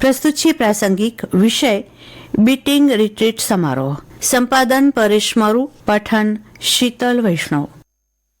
પ્રસ્તુત છે પ્રાસંગિક વિષય, બીટિંગ રિટ્રીટ સમારોહ. સંપાદન પરેશ મારુ, પઠન શીતલ વૈષ્ણવ.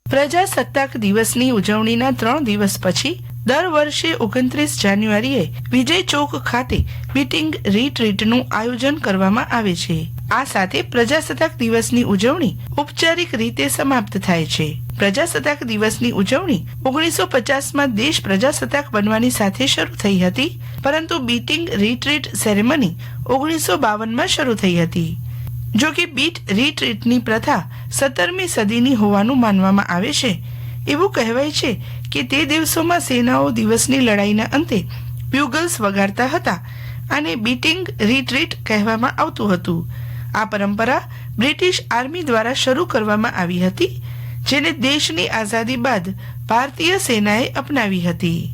પ્રજાસત્તાક દિવસની ઉજવણીના ત્રણ દિવસ પછી, દર વર્ષે ઓગણત્રીસ જાન્યુઆરીએ વિજય ચોક ખાતે બીટિંગ રીટ્રીટનું આયોજન કરવામાં આવે છે. આ સાથે પ્રજાસત્તાક દિવસની ઉજવણી ઔપચારિક રીતે સમાપ્ત થાય છે. પ્રજાસત્તાક દિવસની ઉજવણી ઓગણીસો પચાસમાં દેશ પ્રજાસત્તાક બનવાની સાથે શરૂ થઈ હતી, પરંતુ બીટિંગ રીટ્રીટ સેરેમની ઓગણીસો બાવનમાં શરૂ થઈ હતી. જો કે બીટ રીટ્રીટની પ્રથા સત્તરમી સદીની હોવાનું માનવામાં આવે છે. એવું કહેવાય છે કે તે દિવસોમાં સેનાઓ દિવસની લડાઈના અંતે બ્યુગલ્સ વગાડતા હતા અને બીટિંગ રીટ્રીટ કહેવામાં આવતું હતું. આ પરંપરા બ્રિટિશ આર્મી દ્વારા શરૂ કરવામાં આવી હતી જેને દેશની આઝાદી બાદ ભારતીય સેનાએ અપનાવી હતી.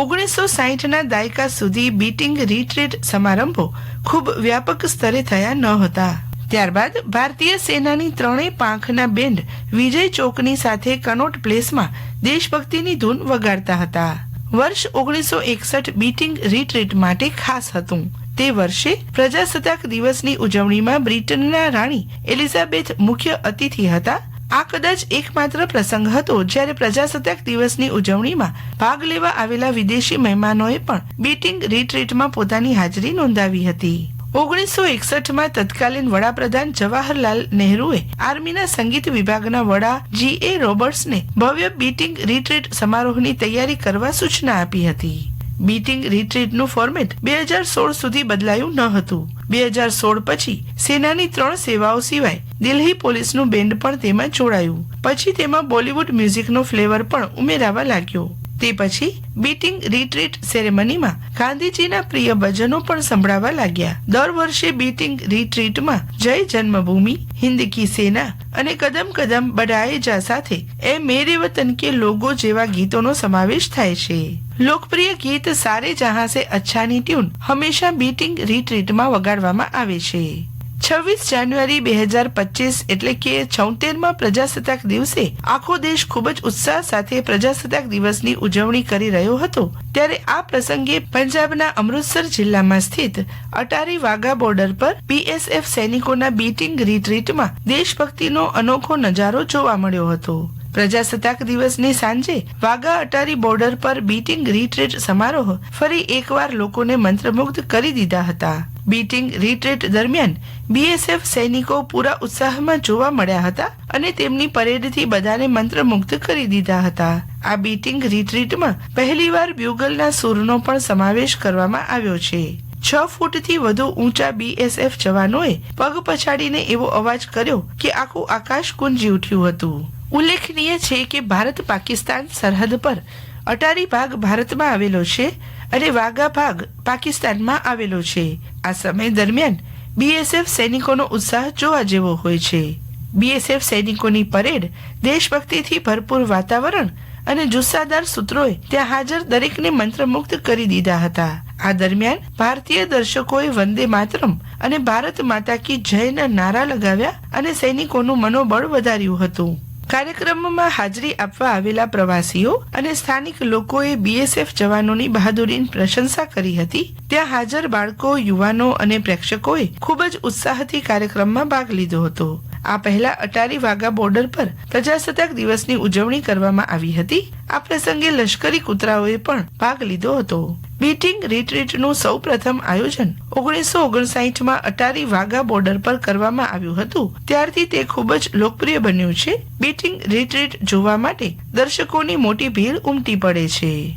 ઓગણીસો સાહીઠના દાયકા સુધી બીટિંગ રીટ્રીટ સમારંભો ખૂબ વ્યાપક સ્તરે થયા ન હતા. ત્યારબાદ ભારતીય સેનાની ત્રણેય પાંખના બેન્ડ વિજય ચોકની સાથે કનોટ પ્લેસમાં દેશભક્તિની ધૂન વગાડતા હતા. વર્ષ ઓગણીસો એકસઠ બીટિંગ રીટ્રીટ માટે ખાસ હતું. તે વર્ષે પ્રજાસત્તાક દિવસની ઉજવણીમાં બ્રિટનના રાણી એલિઝાબેથ મુખ્ય અતિથિ હતા આ કદાચ એકમાત્ર પ્રસંગ હતો જ્યારે પ્રજાસત્તાક દિવસની ઉજવણીમાં ભાગ લેવા આવેલા વિદેશી મહેમાનોએ પણ બીટિંગ રીટ્રીટમાં પોતાની હાજરી નોંધાવી હતી. ઓગણીસો એકસઠમાં તત્કાલીન વડાપ્રધાન જવાહરલાલ નહેરુએ આર્મીના સંગીત વિભાગના વડા જી એ રોબર્ટ્સને ભવ્ય બીટિંગ રીટ્રીટ સમારોહની તૈયારી કરવા સૂચના આપી હતી. બીટિંગ રિટ્રીટનું ફોર્મેટ બે હજાર સોળ સુધી બદલાયું ન હતું. બે હજાર સોળ પછી સેનાની ત્રણ સેવાઓ સિવાય દિલ્હી પોલીસનું બેન્ડ પણ તેમાં જોડાયું. પછી તેમાં બોલિવૂડ મ્યુઝિકનો ફ્લેવર પણ ઉમેરાવા લાગ્યો. તે પછી બીટિંગ રીટ્રીટ સેરેમનીમાં ગાંધીજીના પ્રિય ભજનો પણ સંભળાવા લાગ્યા. દર વર્ષે બીટિંગ રીટ્રીટમાં જય જન્મભૂમિ, હિન્દ કી સેના અને કદમ કદમ બડાએ જા સાથે એ મેરે વતન કે લોગો જેવા ગીતોનો સમાવેશ થાય છે. લોકપ્રિય ગીત સારે જહાં સે અચ્છાની ટ્યુન હંમેશા બીટિંગ રીટ્રીટમાં વગાડવામાં આવે છે. છવ્વીસ જાન્યુઆરી બે હજાર પચીસ એટલે કે છોતેરમાં પ્રજાસત્તાક દિવસે આખો દેશ ખૂબ જ ઉત્સાહ સાથે પ્રજાસત્તાક દિવસની ઉજવણી કરી રહ્યો હતો. ત્યારે આ પ્રસંગે પંજાબના અમૃતસર જિલ્લામાં સ્થિત અટારી વાઘા બોર્ડર પર બીએસએફ સૈનિકોના બીટિંગ રીટ્રીટમાં દેશભક્તિનો અનોખો નજારો જોવા મળ્યો હતો. પ્રજાસત્તાક દિવસની સાંજે વાઘા અટારી બોર્ડર પર બીટિંગ રીટ્રીટ સમારોહ ફરી એકવાર લોકોને મંત્રમુગ્ધ કરી દીધા હતા. બીટિંગ રીટ્રીટ દરમિયાન બીએસએફ સૈનિકો પૂરા ઉત્સાહમાં જોવા મળ્યા હતા અને તેમની પરેડથી બધાને મંત્રમુગ્ધ કરી દીધા હતા. આ બીટિંગ રીટ્રીટમાં પહેલીવાર બ્યુગલના સૂરનો પણ સમાવેશ કરવામાં આવ્યો છે. છ ફૂટથી વધુ ઊંચા બીએસએફ જવાનોએ પગ પછાડીને એવો અવાજ કર્યો કે આખું આકાશ ગુંજી ઉઠ્યું હતું. ઉલ્લેખનીય છે કે ભારત પાકિસ્તાન સરહદ પર અટારી ભાગ ભારતમાં આવેલો છે અને વાઘા ભાગ પાકિસ્તાનમાં આવેલો છે. આ સમય દરમિયાન બીએસએફ સૈનિકોનો ઉત્સાહ જોવા જેવો હોય છે. બીએસએફ સૈનિકોની પરેડ દેશભક્તિથી ભરપૂર વાતાવરણ અને જુસ્સાદાર સૂત્રોએ ત્યાં હાજર દરેકને મંત્રમુગ્ધ કરી દીધા હતા. આ દરમિયાન ભારતીય દર્શકોએ વંદે માતરમ અને ભારત માતા કી જયના નારા લગાવ્યા અને સૈનિકોનું મનોબળ વધાર્યું હતું. કાર્યક્રમમાં હાજરી આપવા આવેલા પ્રવાસીઓ અને સ્થાનિક લોકોએ બીએસએફ જવાનોની બહાદુરીની પ્રશંસા કરી હતી. ત્યાં હાજર બાળકો, યુવાનો અને પ્રેક્ષકોએ ખૂબ જ ઉત્સાહથી કાર્યક્રમમાં ભાગ લીધો હતો. આ પહેલા અટારી વાઘા બોર્ડર પર પ્રજાસત્તાક દિવસની ઉજવણી કરવામાં આવી હતી. આ પ્રસંગે લશ્કરી કૂતરાઓએ પણ ભાગ લીધો હતો. બીટિંગ રિટ્રીટનું સૌ પ્રથમ આયોજન ઓગણીસો ઓગણસાઠમાં અટારી વાઘા બોર્ડર પર કરવામાં આવ્યું હતું. ત્યારથી તે ખૂબ જ લોકપ્રિય બન્યું છે. બીટિંગ રિટ્રીટ જોવા માટે દર્શકોની મોટી ભીડ ઉમટી પડે છે.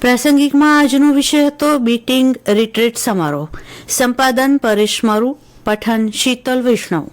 પ્રાસંગિકમાં આજનો વિષય હતો બીટિંગ રિટ્રીટ સમારોહ. સંપાદન પરેશ મારુ પઠન શીતલ વૈષ્ણવ.